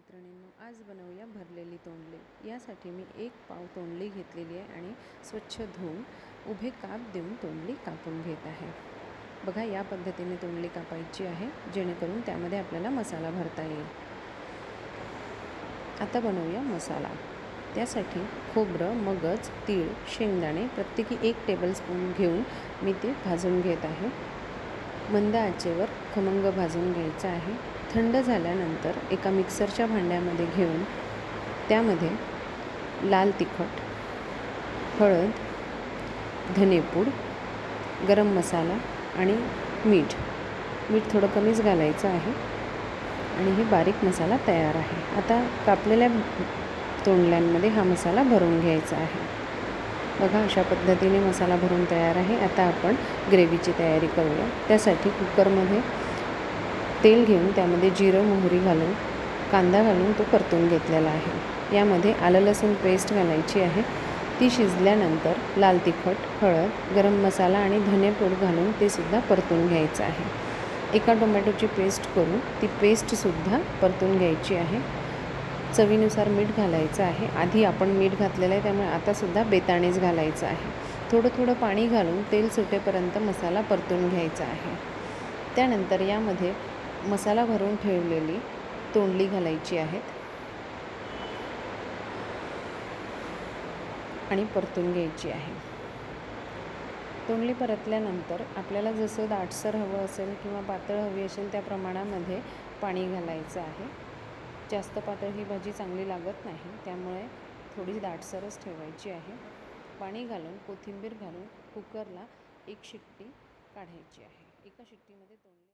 मैत्रिणींनो आज बनवूया भरलेली तोंडली. यासाठी मी एक पाव तोंडली घेतलेली आहे आणि स्वच्छ धुवून उभे काप देऊन तोंडली कापून घेत आहे. बघा या पद्धतीने तोंडली कापायची आहे जेणेकरून त्यामध्ये आपल्याला मसाला भरता येईल. आता बनवूया मसाला. त्यासाठी खोबरं मगज तीळ शेंगदाणे प्रत्येकी एक टेबलस्पून घेऊन मी ते भाजून घेत आहे. मंद आचेवर खमंग भाजून घ्यायचं आहे. थंड झाल्यानंतर एका मिक्सरच्या भांड्यामध्ये घेऊन त्यामध्ये लाल तिखट हळद धनेपूड गरम मसाला आणि मीठ. मीठ थोडं कमीच घालायचं आहे आणि हे बारीक मसाला तयार आहे. आता कापलेल्या तोंडल्यांमध्ये हा मसाला भरून घ्यायचा आहे. बघा अशा पद्धतीने मसाला भरून तयार आहे. आता आपण ग्रेव्हीची तयारी करूया. त्यासाठी कुकरमध्ये तेल घेऊन त्यामध्ये जिरं मोहरी घालून कांदा घालून तो परतून घेतलेला आहे. यामध्ये आलं लसूण पेस्ट घालायची आहे. ती शिजल्यानंतर लाल तिखट हळद गरम मसाला आणि धनेपूड घालून ते सुद्धा परतून घ्यायचं आहे. एका टोमॅटोची पेस्ट करून ती पेस्टसुद्धा परतून घ्यायची आहे. चवीनुसार मीठ घालायचं आहे. आधी आपण मीठ घातलेलं आहे त्यामुळे आतासुद्धा बेताणीच घालायचं आहे. थोडं थोडं पाणी घालून तेल सुटेपर्यंत मसाला परतून घ्यायचा आहे. त्यानंतर यामध्ये मसाला भरून ठेवलेली तोंडली घालायची आहेत. आणि परतून घ्यायची आहे. तोंडली परतल्यानंतर आपल्याला जसं दाटसर हवं असेल किंवा पातळ हवी असेल त्या प्रमाणामध्ये पाणी घालायचं आहे. जास्त पातळ ही भाजी चांगली लागत नाही त्यामुळे थोडी दाटसरच ठेवायची आहे. पाणी घालून कोथिंबीर घालून कुकरला एक शिट्टी काढायची आहे. एका शिट्टीमध्ये तोंडली